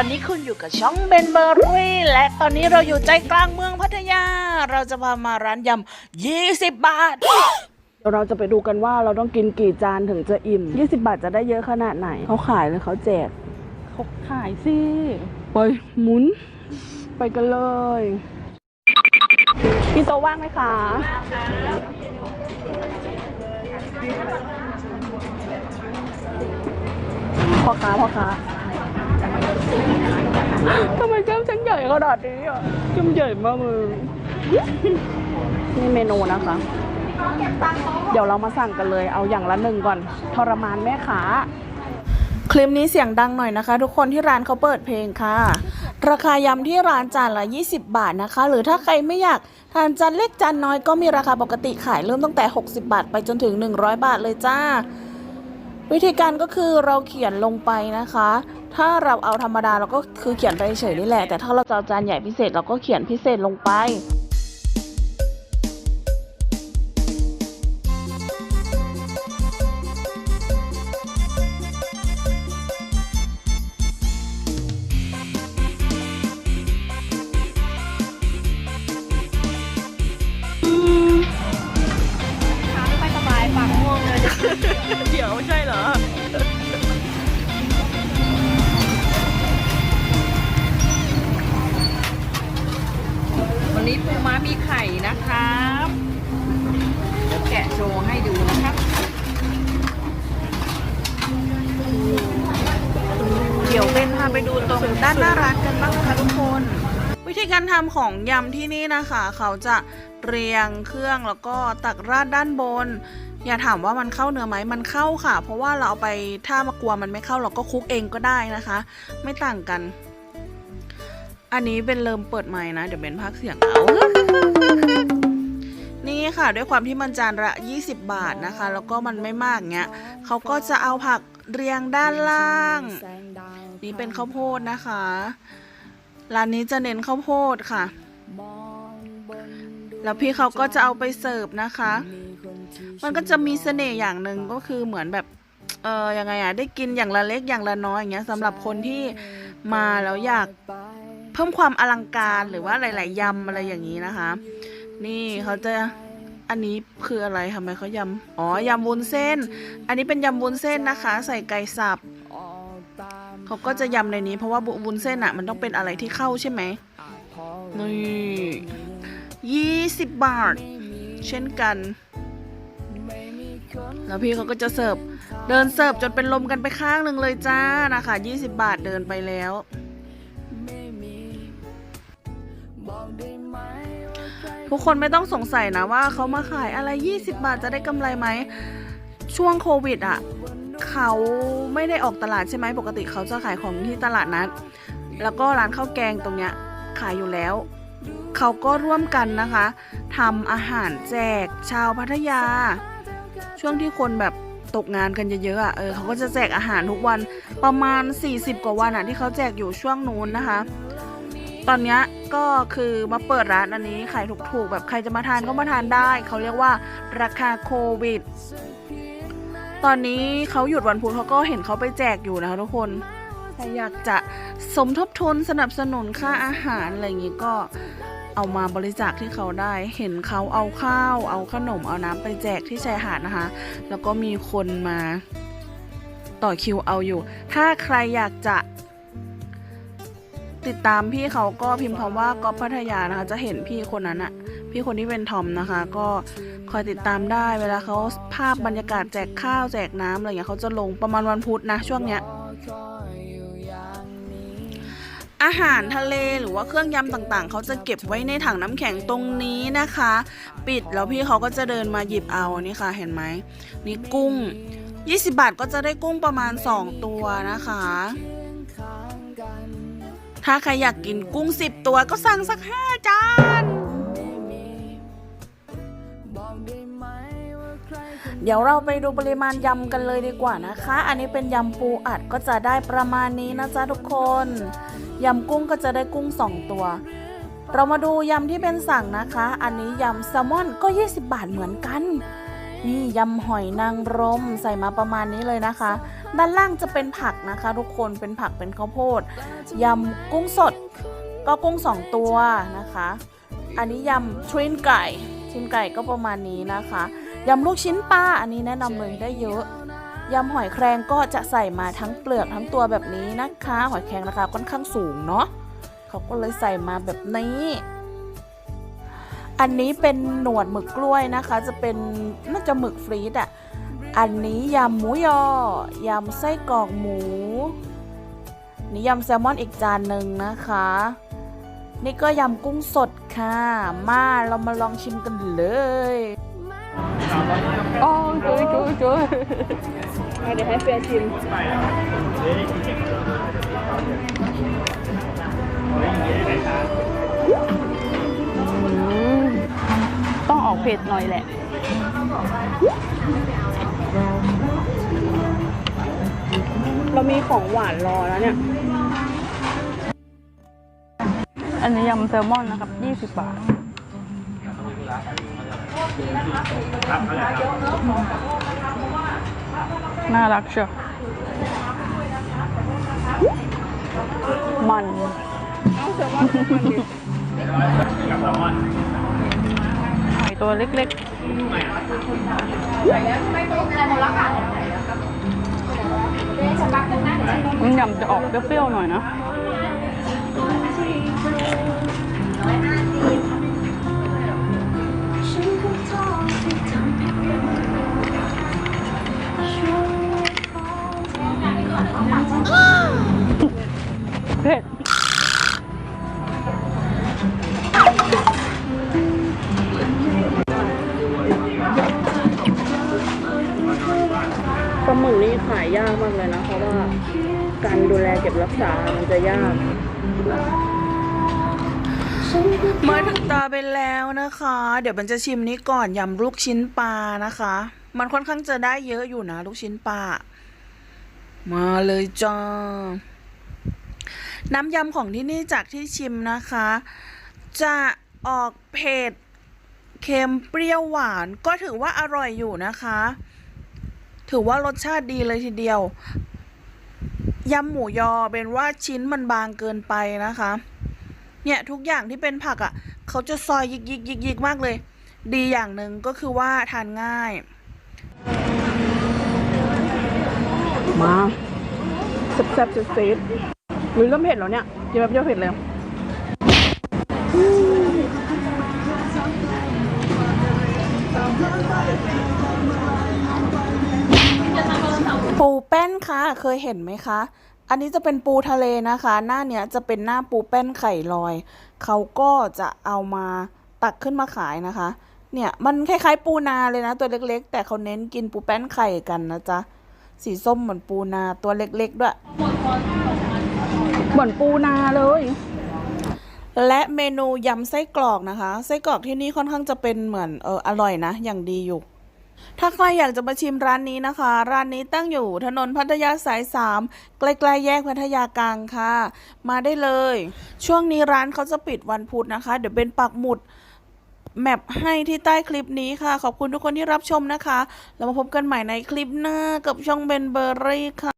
อนนี้คุณอยู่กับช่องเบนเบอรี่และตอนนี้เราอยู่ใจกลางเมืองพัทยา เราจะพามาร้านยำ 20 บาท เดี๋ยวเราจะไปดูกันว่าเราต้องกินกี่จานถึงจะอิ่ม 20 บาทจะได้เยอะขนาดไหน เขาขายหรือเขาแจกเขาขายสิ ไปหมุน ไปกันเลย พี่โตะว่างไหมคะพ่อค้าพ่อค้า ทำไมแก้มฉันใหญ่ขนาดนี้อะแก้มใหญ่มากเลยนี่เมนูนะคะ เดี๋ยวเรามาสั่งกันเลย เอาอย่างละหนึ่งก่อน ทรมานแม่ค้าคลิปนี้เสียงดังหน่อยนะคะ ทุกคนที่ร้านเขาเปิดเพลงค่ะ ราคายำที่ร้านจานละ 20 บาทนะคะ หรือถ้าใครไม่อยากทานจานเล็กจานน้อยก็มีราคาปกติขายเริ่มตั้งแต่ 60 บาท ไปจนถึง 100 บาทเลยจ้า วิธีการก็คือเราเขียนลงไปนะคะ ถ้าเราเอาธรรมดาเราก็คือเขียนไปเฉยนี่แหละ แต่ถ้าเราจะเอาจานใหญ่พิเศษเราก็เขียนพิเศษลงไป วันนี้ปูม้ามีไข่นะครับเดี๋ยวแกะโชว์ให้ดูนะครับเดี๋ยวเป็นพาไปดูตรงด้านหน้าร้านกันบ้างนะคะทุกคน วิธีการทำของยำที่นี่นะคะ เขาจะเรียงเครื่องแล้วก็ตักราดด้านบน อย่าถามว่ามันเข้าเนื้อไหมมันเข้าค่ะ เพราะว่าเราเอาไปถ้ามากลัวมันไม่เข้าเราก็คลุกเองก็ได้นะคะ ไม่ต่างกัน อันนี้เป็นเริ่มเปิดใหม่นะ เดี๋ยวเป็นพักเสียงเอานี่ค่ะ ด้วยความที่มันจานละ 20 บาทนะคะ แล้วก็มันไม่มากเงี้ยเขาก็จะเอาผักเรียงด้านล่าง นี่เป็นข้าวโพดนะคะ ร้านนี้จะเน้นข้าวโพดค่ะ แล้วพี่เขาก็จะเอาไปเสิร์ฟนะคะ มันก็จะมีเสน่ห์อย่างหนึ่งก็คือเหมือนแบบเออยังไงอะได้กินอย่างละเล็กอย่างละน้อยอย่างเงี้ยสำหรับคนที่มาแล้วอยาก พิ่มความอลังการหรือว่าหลาย ๆยำอะไรอย่างนี้นะคะ นี่เขาจะอันนี้คืออะไรทำไมเขายำอ๋อยำวุ้นเส้น อันนี้เป็นยำวุ้นเส้นนะคะ ใส่ไก่สับเขาก็จะยำในนี้ เพราะว่าวุ้นเส้นอะมันต้องเป็นอะไรที่เข้าใช่ไหมนี่ยี่สิบบาท เช่นกัน แล้วพี่เขาก็จะเสิร์ฟเดินเสิร์ฟจนเป็นลมกันไปข้างหนึ่งเลยจ้านะคะ 20 บาทเดินไปแล้ว ทุกคนไม่ต้องสงสัยนะว่าเขามาขายอะไร 20 บาทจะได้กำไรไหม ช่วงโควิดอะเขาไม่ได้ออกตลาดใช่ไหมปกติเขาจะขายของที่ตลาดนัดแล้วก็ร้านข้าวแกงตรงเนี้ยขายอยู่แล้วเขาก็ร่วมกันนะคะทำอาหารแจกชาวพัทยา ช่วงที่คนแบบตกงานกันเยอะๆอะเออเขาก็จะแจกอาหารทุกวันประมาณ 40 กว่าวันอะที่เขาแจกอยู่ช่วงนู้นนะคะ ตอนเนี้ย ก็คือมาเปิดร้านอันนี้ขายถูกๆ แบบใครจะมาทานก็มาทานได้ เขาเรียกว่าราคาโควิด ตอนนี้เขาหยุดวันพุธเขาก็เห็นเขาไปแจกอยู่นะคะทุกคนใครอยากจะสมทบทุนสนับสนุนค่าอาหารอะไรอย่างนี้ก็เอามาบริจาคที่เขาได้ เห็นเขาเอาข้าว เอาขนม เอาน้ำไปแจกที่ชายหาดนะคะ แล้วก็มีคนมาต่อคิวเอาอยู่ ถ้าใครอยากจะ ติดตามพี่เขาก็พิมพ์คำว่าก๊อฟพัทยานะคะ จะเห็นพี่คนนั้นอะพี่คนที่เป็นทอมนะคะ ก็คอยติดตามได้เวลาเขาภาพบรรยากาศแจกข้าวแจกน้ำอะไรอย่างเงี้ยเขาจะลงประมาณวันพุธนะช่วงเนี้ยอาหารทะเลหรือว่าเครื่องยำต่างๆ เขาจะเก็บไว้ในถังน้ำแข็งตรงนี้นะคะ ปิดแล้วพี่เขาก็จะเดินมาหยิบเอานี่ค่ะ เห็นไหมนี่กุ้ง 20 บาทก็จะได้กุ้งประมาณ 2 ตัวนะคะ ถ้าใครอยากกินกุ้ง10ตัวก็สั่งสัก5จาน เดี๋ยวเราไปดูปริมาณยำกันเลยดีกว่านะคะ อันนี้เป็นยำปูอัดก็จะได้ประมาณนี้นะจ๊ะทุกคน ยำกุ้งก็จะได้กุ้ง2ตัว เรามาดูยำที่เป็นสั่งนะคะ อันนี้ยำแซลมอนก็ 20 บาทเหมือนกัน นี่ยำหอยนางรมใส่มาประมาณนี้เลยนะคะ ด้านล่างจะเป็นผักนะคะ ทุกคนเป็นผักเป็นข้าวโพดยำกุ้งสด ก็กุ้งสองตัวนะคะ อันนี้ยำทรินไก่ทรินไก่ก็ประมาณนี้นะคะยำลูกชิ้นปลาอันนี้แนะนำเลยได้เยอะยำหอยแครงก็จะใส่มาทั้งเปลือกทั้งตัวแบบนี้นะคะ หอยแครงราคาค่อนข้างสูงเนาะเขาก็เลยใส่มาแบบนี้ อันนี้เป็นหนวดหมึกกล้วยนะคะ จะเป็นน่าจะหมึกฟรีดอะ่ะ อันนี้ยำหมูยอ ยำไส้กรอกหมู นี่ยำแซลมอนอีกจานหนึ่งนะคะ นี่ก็ยำกุ้งสดค่ะ มาเรามาลองชิมกันเลยอ๋อจุยจุยจุยเดี๋ยวให้เฟียชิมอ ออกเผ็ดหน่อยแหละ เรามีของหวานรอแล้วเนี่ย อันนี้ยำแซลมอนนะครับ 20 บาท น่ารักเชียวมันหองเซลมอน ตัวเล็กๆมันยำจะออกเปรี้ยวๆหน่อยนะ เก็บรักษา มันจะยากมาถึงตาไปแล้วนะคะ เดี๋ยวมันจะชิมนี้ก่อนยำลูกชิ้นปลานะคะ มันค่อนข้างจะได้เยอะอยู่นะ ลูกชิ้นปลา มาเลยจ้า น้ำยำของที่นี่จากที่ชิมนะคะ จะออกเผ็ดเค็มเปรี้ยวหวานก็ถือว่าอร่อยอยู่นะคะ ถือว่ารสชาติดีเลยทีเดียว ยำหมูยอเป็นว่าชิ้นมันบางเกินไปนะคะ เนี่ยทุกอย่างที่เป็นผักอะ่ะ เขาจะซอยยิกยิกยิกยิกมากเลย ดีอย่างหนึ่งก็คือว่าทานง่าย มาแซ่บๆซีดๆหรือเริ่มเผ็ดแล้วเนี่ยกินแบบเปรี้ยวเผ็ดเลยปูแป้ ค่ะเคยเห็นไหมคะ อันนี้จะเป็นปูทะเลนะคะ หน้าเนี้ยจะเป็นหน้าปูแป้นไข่ลอย เขาก็จะเอามาตักขึ้นมาขายนะคะ เนี่ยมันคล้ายๆปูนาเลยนะ ตัวเล็กๆ แต่เขาเน้นกินปูแป้นไข่กันนะจ๊ะ สีส้มเหมือนปูนาตัวเล็กๆด้วย เหมือนปูนาเลย และเมนูยำไส้กรอกนะคะ ไส้กรอกที่นี่ค่อนข้างจะเป็นเหมือนเอออร่อยนะ อย่างดีอยู่ ถ้าใครอยากจะมาชิมร้านนี้นะคะ ร้านนี้ตั้งอยู่ถนนพัทยาสายสามใกล้ๆแยกพัทยากลางค่ะ มาได้เลย ช่วงนี้ร้านเขาจะปิดวันพุธนะคะ เดี๋ยวเป็นปักหมุดแมปให้ที่ใต้คลิปนี้ค่ะ ขอบคุณทุกคนที่รับชมนะคะ แล้วมาพบกันใหม่ในคลิปหน้ากับช่องเบนเบอร์รี่ค่ะ